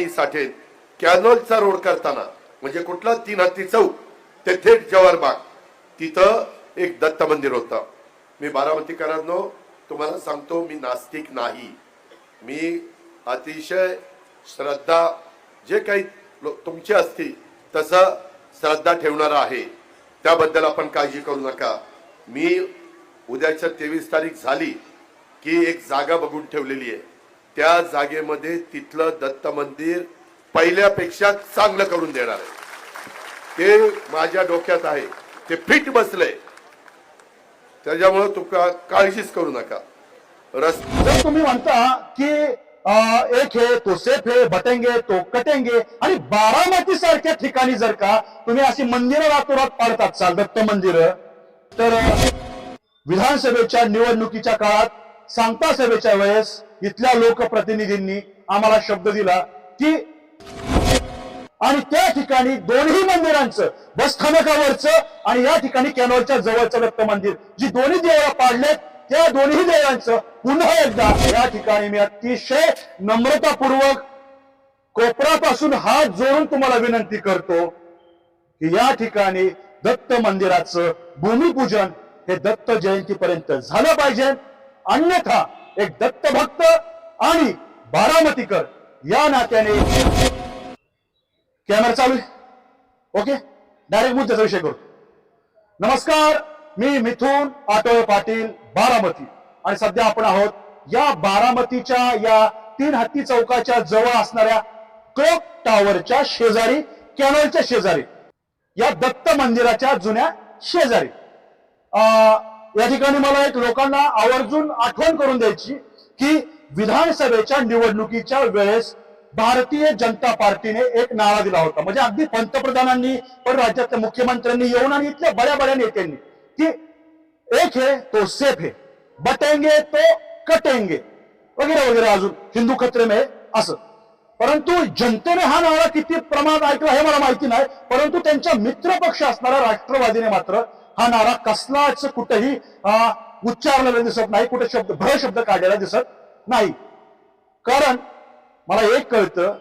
पाणी साठेल कॅनोलचा रोड करताना म्हणजे कुठला तीन हत्ती चौक ते थेट जवाहर बाग तिथं एक दत्त मंदिर होतं. मी बारामतीकरांनो तुम्हाला सांगतो मी नास्तिक नाही. मी अतिशय श्रद्धा जे काही लो- तुमची असती तसं श्रद्धा ठेवणारा आहे. त्याबद्दल आपण काळजी करू नका. मी उद्याच्या तेवीस तारीख झाली की एक जागा बघून ठेवलेली आहे. त्या जागेमध्ये तिथलं दत्त मंदिर पहिल्यापेक्षा चांगलं करून देणार आहे. ते माझ्या डोक्यात आहे. ते फिट बसलंय. त्याच्यामुळे तुका काळजीच करू नका. रस्ते जर तुम्ही म्हणता की एक हे तो सेफ हे बटेंगे तो कटेंगे आणि बारामती सारख्या ठिकाणी जर का तुम्ही अशी मंदिरं रातोरात पाडतात चाल दत्त मंदिर तर विधानसभेच्या निवडणुकीच्या काळात सांगता सभेच्या वेळेस इथल्या लोकप्रतिनिधींनी आम्हाला शब्द दिला की आणि त्या ठिकाणी दोन्ही मंदिरांचं बस स्थानकावरचं आणि या ठिकाणी कॅनॉलच्या जवळचं दत्त मंदिर जी दोन्ही देवळं पाडलेत त्या दोन्ही देवळांचं पुन्हा एकदा या ठिकाणी मी अतिशय नम्रतापूर्वक कोपरापासून हात जोडून तुम्हाला विनंती करतो की या ठिकाणी दत्त मंदिराचं भूमिपूजन हे दत्त जयंतीपर्यंत झालं पाहिजे. अन्यथा एक दत्त भक्त आणि बारामतीकर या नात्याने कॅमेरा चालू आहे. ओके डायरेक्ट मुद्द्याचा विषय करू. नमस्कार मी मिथून आटोळे पाटील बारामती. आणि सध्या आपण आहोत या बारामतीच्या या तीन हत्ती चौकाच्या जवळ असणाऱ्या क्लॉक टॉवरच्या शेजारी कॅनलच्या शेजारी. या दत्त मंदिराच्या जुन्या शेजारी. अं, या ठिकाणी मला एक लोकांना आवर्जून आठवण करून द्यायची की विधानसभेच्या निवडणुकीच्या वेळेस भारतीय जनता पार्टीने एक नारा दिला होता. म्हणजे अगदी पंतप्रधानांनी पण राज्यातल्या मुख्यमंत्र्यांनी येऊन आणि इथल्या बड्या बड्या नेत्यांनी की एक है तो सेफ है बटेंगे तो कटेंगे. वगैरे वगैरे अजून हिंदू खत्रे में असं. परंतु जनतेने हा नारा किती प्रमाणात ऐकला हे मला माहिती नाही परंतु त्यांच्या मित्रपक्ष असणाऱ्या राष्ट्रवादीने मात्र हा नारा कसलाच कुठेही उच्चारलेला दिसत नाही कुठे शब्द भर शब्द काढलेला दिसत नाही. कारण मला एक कळतं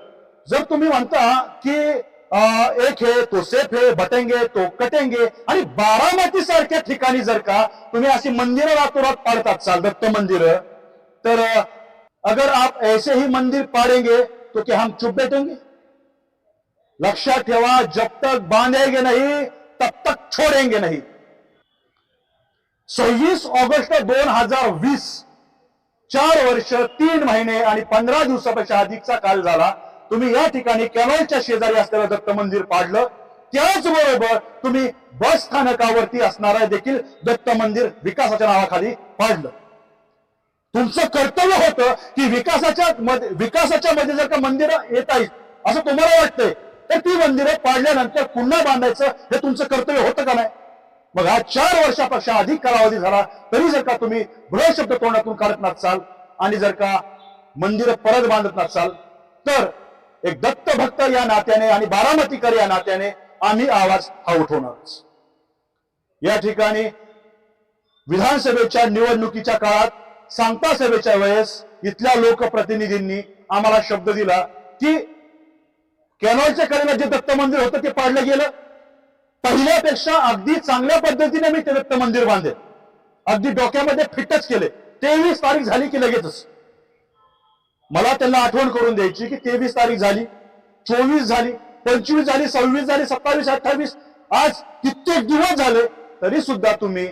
जर तुम्ही म्हणता की अं, एक हे तो सेफ हे बटेंगे तो कटेंगे आणि बारामती सारख्या ठिकाणी जर का तुम्ही अशी मंदिरं रातोरात पाडतात चाल दत्त मंदिर तर अगर आप ऐसे ही मंदिर पाडेंगे तो क्या हम चुप बैठेंगे? लक्षात ठेवा जब तक बांधेंगे नहीं तब तक छोड़ेंगे नहीं। सव्वीस ऑगस्ट दोन हजार वीस चार वर्ष तीन महिने आणि पंधरा दिवसापेक्षा अधिकचा काल झाला तुम्ही या ठिकाणी कॅनॉलच्या शेजारी असलेलं दत्त मंदिर पाडलं. त्याचबरोबर तुम्ही बस स्थानकावरती असणारा देखील दत्त मंदिर विकासाच्या नावाखाली पाडलं. तुमचं कर्तव्य होतं की विकासाच्या मध्ये विकासाच्या मध्ये जर का मंदिरं येत आहेत असं तुम्हाला वाटतंय तर ती मंदिरं पाडल्यानंतर पुन्हा बांधायचं हे तुमचं कर्तव्य होतं का नाही? मग हा चार वर्षापेक्षा अधिक कालावधी झाला तरी जर का तुम्ही भ्र शब्द तोंडातून काढत नसाल आणि जर का मंदिरं परत बांधत नसाल तर एक दत्त भक्त या नात्याने आणि बारामतीकर या नात्याने आम्ही आवाज हा उठवणारच. या ठिकाणी विधानसभेच्या निवडणुकीच्या काळात सांगता सभेच्या वेळेस इथल्या लोकप्रतिनिधींनी आम्हाला शब्द दिला की कॅनॉलच्या कडेला जे दत्त मंदिर होतं ते पाडलं गेलं. पहिल्यापेक्षा अगदी चांगल्या पद्धतीने मी ते दत्त मंदिर बांधले. अगदी डोक्यामध्ये फिटच केले. तेवीस तारीख झाली की लगेचच. मला त्यांना आठवण करून द्यायची की तेवीस तारीख झाली चोवीस झाली पंचवीस झाली सव्वीस झाली सत्तावीस अठ्ठावीस. आज कित्येक दिवस झाले तरी सुद्धा तुम्ही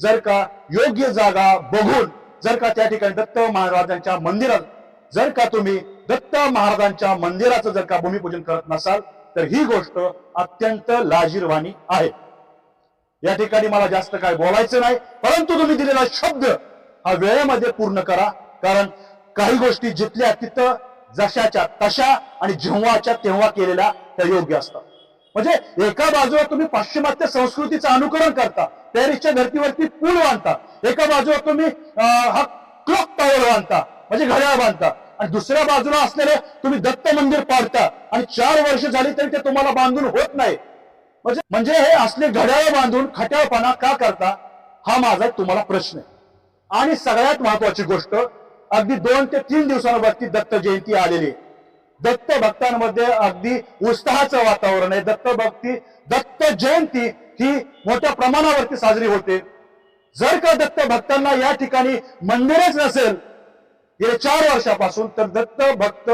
जर का योग्य जागा बघून जर का त्या ठिकाणी दत्त महाराजांच्या मंदिरात जर का तुम्ही दत्त महाराजांच्या मंदिराचं जर का भूमिपूजन करत नसाल तर ही गोष्ट अत्यंत लाजीरवाणी आहे. या ठिकाणी मला जास्त काय बोलायचं नाही परंतु तुम्ही दिलेला शब्द हा वेळेमध्ये पूर्ण करा कारण काही गोष्टी जिथल्या तिथं जशाच्या तशा आणि जेव्हाच्या तेव्हा केलेल्या त्या योग्य असतात. म्हणजे एका बाजूला तुम्ही पाश्चिमात्य संस्कृतीचं अनुकरण करता पॅरिसच्या धर्तीवरती पूल बांधता एका बाजूला तुम्ही हा क्लॉक टॉवर बांधता म्हणजे घड्याळ बांधता. आणि दुसऱ्या बाजूला असलेले तुम्ही दत्त मंदिर पाडता. आणि चार वर्ष झाली तरी ते तुम्हाला बांधून होत नाही. म्हणजे म्हणजे हे असले घड्याळ बांधून खट्याळपणा का करता? हा माझा तुम्हाला प्रश्न आहे. आणि सगळ्यात महत्वाची गोष्ट अगदी दोन ते तीन दिवसांवरती दत्त जयंती आलेली आहे. दत्त भक्तांमध्ये अगदी उत्साहाचं वातावरण आहे. दत्त भक्ती दत्त जयंती ही मोठ्या प्रमाणावरती साजरी होते. जर का दत्त भक्तांना या ठिकाणी मंदिरच नसेल गेले चार वर्षापासून तर दत्त भक्त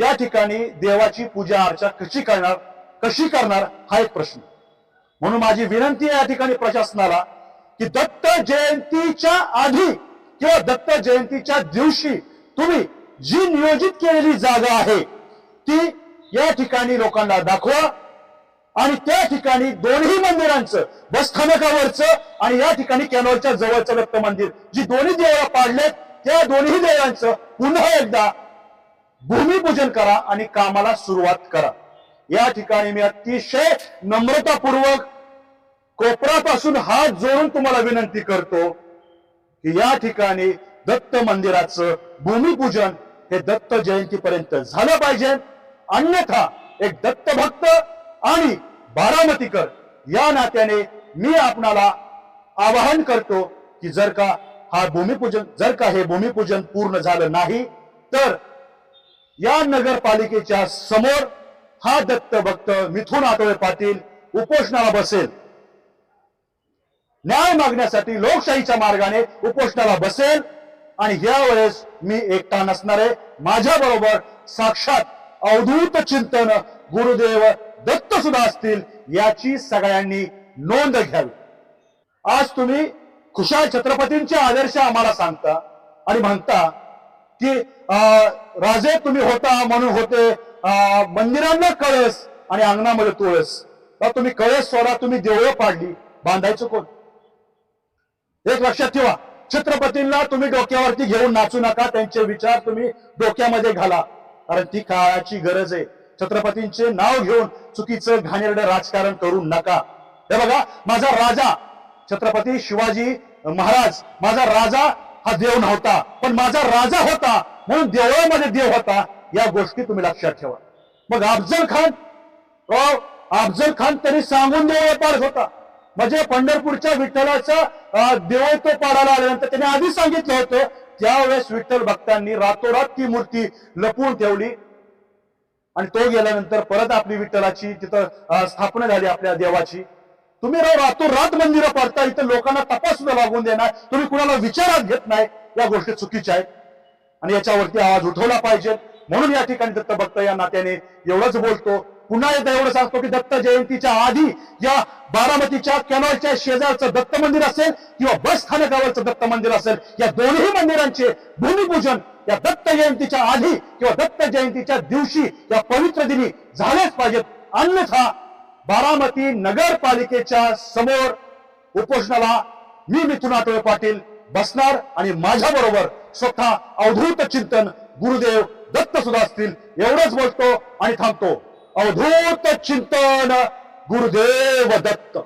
या ठिकाणी देवाची पूजा अर्चा कशी करणार कशी करणार हा एक प्रश्न. म्हणून माझी विनंती आहे या ठिकाणी प्रशासनाला की दत्त जयंतीच्या आधी किंवा दत्त जयंतीच्या दिवशी तुम्ही जी नियोजित केलेली जागा आहे ती या ठिकाणी लोकांना दाखवा. आणि त्या ठिकाणी दोन्ही मंदिरांचं बसस्थानकावरचं आणि या ठिकाणी कॅनॉलच्या जवळचं दत्त मंदिर. जी दोन्ही देवळं पाडलेत त्या दोन्ही देवांचं पुन्हा एकदा भूमिपूजन करा आणि कामाला सुरुवात करा. या ठिकाणी मी अतिशय नम्रतापूर्वक कोपरापासून हात जोडून तुम्हाला विनंती करतो की या ठिकाणी दत्त मंदिराचं भूमिपूजन हे दत्त जयंतीपर्यंत झालं पाहिजे. अन्यथा एक दत्त भक्त आणि बारामतीकर या नात्याने मी आपणाला आवाहन करतो की जर का हा भूमिपूजन जर का हे भूमिपूजन पूर्ण झालं नाही तर या नगरपालिकेच्या समोर हा दत्त भक्त मिथुन आठवले पाटील उपोषणाला बसेल. न्याय मागण्यासाठी लोकशाहीच्या मार्गाने उपोषणाला बसेल आणि यावेळेस मी एकटा नसणार आहे. माझ्या बरोबर साक्षात अवधूत चिंतन गुरुदेव दत्त सुद्धा असतील याची सगळ्यांनी नोंद घ्यावी. आज तुम्ही खुशाल छत्रपतींचे आदर्श आम्हाला सांगता आणि म्हणता की अं, राजे तुम्ही होता म्हणून होते. मंदिरांना कळस आणि अंगणामध्ये तुळस. तर तुम्ही कळस सोडा तुम्ही देवळं पाडली. बांधायचं कोण? एक लक्षात ठेवा छत्रपतींना तुम्ही डोक्यावरती घेऊन नाचू नका त्यांचे विचार तुम्ही डोक्यामध्ये घाला. कारण ती काळाची गरज आहे. छत्रपतींचे नाव घेऊन चुकीचं घाणेरडं राजकारण करू नका. हे बघा माझा राजा छत्रपती शिवाजी महाराज माझा राजा हा देव नव्हता पण माझा राजा होता म्हणून देवळामध्ये देव होता या गोष्टी तुम्ही लक्षात ठेवा. मग अफजल खान राव अफजल खान तरी सांगून देव पाडत होता. म्हणजे पंढरपूरच्या विठ्ठलाचा देवळ देव तो पाडायला आल्यानंतर त्याने आधी सांगितलं होतं त्यावेळेस विठ्ठल भक्तांनी रातोरात ती मूर्ती लपवून ठेवली आणि तो गेल्यानंतर परत आपली विठ्ठलाची तिथं स्थापना झाली आपल्या देवाची. तुम्ही रातो रातोरात मंदिरं पडता इथं लोकांना तपास सुद्धा लागून देणार. तुम्ही कुणाला विचारात घेत नाही या गोष्टी चुकीच्या आहेत. आणि याच्यावरती आवाज उठवला पाहिजे. म्हणून या ठिकाणी दत्त भक्त या नात्याने एवढंच बोलतो. पुन्हा एकदा एवढं सांगतो की दत्त जयंतीच्या आधी या बारामतीच्या कॅनॉलच्या शेजारचं दत्त मंदिर असेल किंवा बस स्थानकावरचं दत्त मंदिर असेल या दोन्ही मंदिरांचे भूमिपूजन या दत्त जयंतीच्या आधी किंवा दत्त जयंतीच्या दिवशी या पवित्र दिनी झालेच पाहिजेत. अन्यथा बारामती नगरपालिकेच्या समोर उपोषणाला मी मिथुन आठवले पाटील बसणार आणि माझ्या बरोबर स्वतः अवधूत चिंतन गुरुदेव दत्त सुद्धा असतील एवढंच बोलतो आणि थांबतो. अवधूत चिंतन गुरुदेव दत्त.